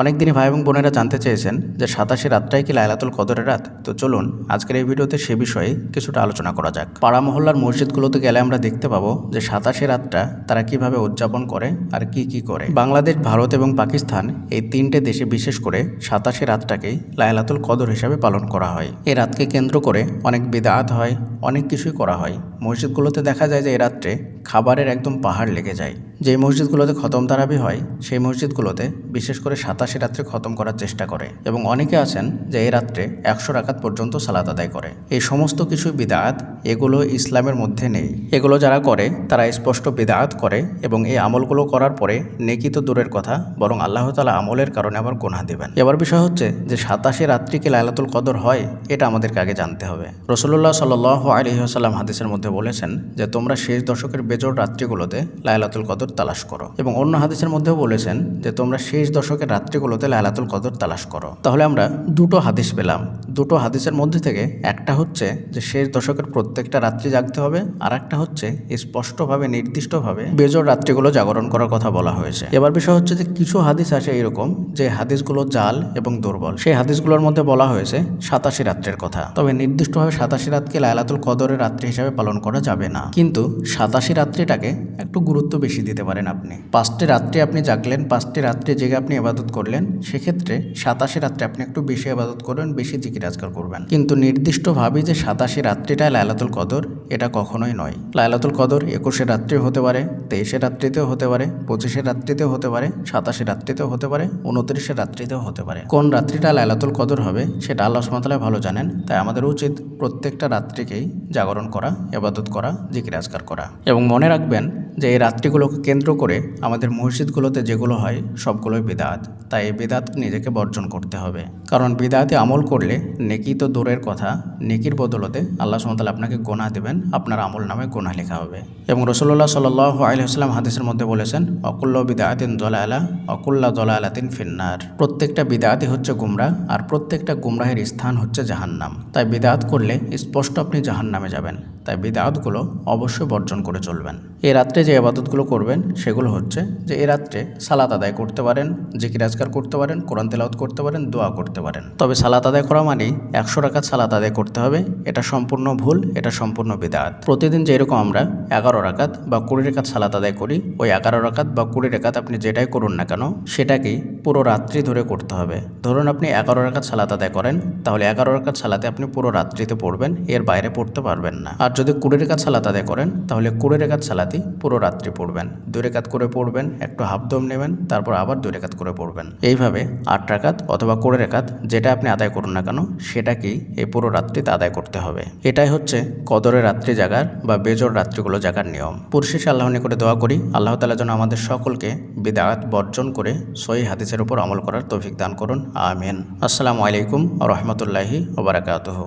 অনেকদিনই ভাই এবং বোনেরা জানতে চেয়েছেন যে সাতাশে রাতটাই কি লাইলাতুল কদরের রাত? তো চলুন, আজকের এই ভিডিওতে সে বিষয়ে কিছুটা আলোচনা করা যাক। পাড়া মহল্লার মসজিদগুলোতে গেলে আমরা দেখতে পাবো যে সাতাশে রাতটা তারা কীভাবে উদযাপন করে আর কি কি করে। বাংলাদেশ, ভারত এবং পাকিস্তান এই তিনটে দেশে বিশেষ করে সাতাশে রাতটাকেই লাইলাতুল কদর হিসাবে পালন করা হয়। এই রাতকে কেন্দ্র করে অনেক বিদাত হয়, অনেক কিছুই করা হয়। মসজিদগুলোতে দেখা যায় যে এই রাত্রে খাবারের একদম পাহাড় লেগে যায়। যে মসজিদগুলোতে খতম তারাবি হয়, সেই মসজিদগুলোতে বিশেষ করে সাতাশে রাত্রে খতম করার চেষ্টা করে এবং অনেকে আছেন যে এই রাত্রে একশো রাকাত পর্যন্ত সালাত আদায় করে। এই সমস্ত কিছু বিদাত এগুলো ইসলামের মধ্যে নেই। এগুলো যারা করে, তারা স্পষ্ট বিদাত করে এবং এই আমলগুলো করার পরে নেকি তো দূরের কথা, বরং আল্লাহ তালা আমলের কারণে আবার গোনা দেবেন। এবার বিষয় হচ্ছে যে সাতাশে রাত্রি কি লাইলাতুল কদর হয়, এটা আমাদেরকে আগে জানতে হবে। রসুল্লাহ সাল আলহিহাসাল্লাম হাদিসের মধ্যে বলেছেন যে তোমরা শেষ দশকের বেজোর রাত্রিগুলোতে লাইলাতুল কদর তালাশ করো। এবং অন্য হাদিসের মধ্যেও বলেছেন যে তোমরা শেষ দশকের রাত্রিগুলোতে লাইলাতুল কদর তালাশ করো। তাহলে আমরা দুটো হাদিস পেলাম। দুটো হাদিসের মধ্যে থেকে একটা হচ্ছে যে শেষ দশকের প্রত্যেকটা রাত্রি জাগতে হবে, আর একটা হচ্ছে স্পষ্টভাবে, নির্দিষ্টভাবে বেজোর রাত্রিগুলো জাগরণ করার কথা বলা হয়েছে। এবার বিষয় হচ্ছে যে কিছু হাদিস আসে এরকম যে হাদিসগুলো জাল এবং দুর্বল। সেই হাদিসগুলোর মধ্যে বলা হয়েছে সাতাশি রাত্রের কথা। তবে নির্দিষ্টভাবে সাতাশি রাতকে লায়লাতুল কদরের রাত্রি হিসাবে পালন করা যাবে না। কিন্তু সাতাশি রাত্রিটাকে একটু গুরুত্ব বেশি দিতে পারেন আপনি। পাঁচটি রাত্রি আপনি জাগলেন, পাঁচটি রাত্রি জেগে আপনি ইবাদত করলেন, সেক্ষেত্রে সাতাশি রাত্রে আপনি একটু বেশি আবাদত করবেন, বেশি জিকির আজকাল করবেন। কিন্তু নির্দিষ্টভাবে যে সাতাশি রাত্রিটা লায়লাতুল কদর, এটা কখনোই নয়। লায়লাতুল কদর একুশে রাত্রি হতে পারে, তেইশে রাত্রিতেও হতে পারে, পঁচিশে রাত্রিতেও হতে পারে, সাতাশে রাত্রিতেও হতে পারে, উনত্রিশে রাত্রিতেও হতে পারে। কোন রাত্রিটা লায়লাতুল কদর হবে, সেটা আল্লাহ সুমতাল্লাহ ভালো জানেন, তাই আমাদের উচিত প্রত্যেকটা রাত্রিকেই জাগরণ করা এবাদত করা, জিকির আজকার করা। এবং মনে রাখবেন যে এই রাত্রিগুলোকে কেন্দ্র করে আমাদের মসজিদগুলোতে যেগুলো হয়, সবগুলোই বিদাত। তাই এই বিদাত নিজেকে বর্জন করতে হবে। কারণ বিদাতে আমল করলে নেকি তো দূরের কথা, নেকির বদলতে আল্লাহ সুমতাল আপনাকে গোনা দেবেন, আপনার আমল নামে গোনা লেখা হবে। এবং রসল্লাহ সাল আলহিহাস্লাম হাদিসের মধ্যে বলেছেন, অকুল্ল বিদায়াতিন দলায়ালা অকুল্লা দলায়ালাতিন ফিন্নার। প্রত্যেকটা বিদায়াতি হচ্ছে গুমরা, আর প্রত্যেকটা গুমরাহের স্থান হচ্ছে জাহান্নাম। তাই বিদাত করলে স্পষ্ট আপনি জাহান্নামে যাবেন। তাই বিদাতগুলো অবশ্যই বর্জন করে চলবেন। এই রাত্রে যে আবাদতগুলো করবেন, সেগুলো হচ্ছে যে এ রাত্রে সালাত আদায় করতে পারেন, জিকির আজকার করতে পারেন, কোরআন তেলাওত করতে পারেন, দোয়া করতে পারেন। তবে সালাত আদায় করা মানেই একশো টাকা সালাত আদায় করতে হবে, এটা সম্পূর্ণ ভুল, এটা সম্পূর্ণ বিদাত প্রতিদিন যেরকম আমরা এগারো রাকাত বা কুড়ি রেখাত সালাত আদায় করি, ওই এগারো রাকাত বা কুড়ি রেখাত আপনি যেটাই করুন না কেন সেটাকেই পুরো রাত্রি ধরে করতে হবে। ধরুন আপনি এগারো রাকাত সালাত আদায় করেন, তাহলে এগারো রাকাত সালাতে আপনি পুরো রাত্রিতে পড়বেন, এর বাইরে পড়তে পারবেন না। আর যদি কুড়ি রেখাত সালাত আদায় করেন, তাহলে কুড়ি রেখাত সালাতেই পুরো রাত্রি পড়বেন। দুই রেখাত করে পড়বেন, একটু হাফ দম নেবেন, তারপর আবার দুই রেখাত করে পড়বেন। এইভাবে আট রাকাত অথবা কুড়ি রেখাত যেটা আপনি আদায় করুন না কেন, সেটাকেই এই পুরো রাত্রিতে আদায় করতে হবে। এটাই হচ্ছে কদরের রাত্রি জাগার বা বেজর রাত্রিগুলো জাগার নিয়ম। পুরশেষে আল্লাহ নিকটে দোয়া করি, আল্লাহ তালা যেন আমাদের সকলকে বিদায়াত বর্জন করে সই হাদিসের উপর আমল করার তৌফিক দান করুন আমিন। আসসালামু আলাইকুম রহমতুল্লাহি ওবরাকাতহ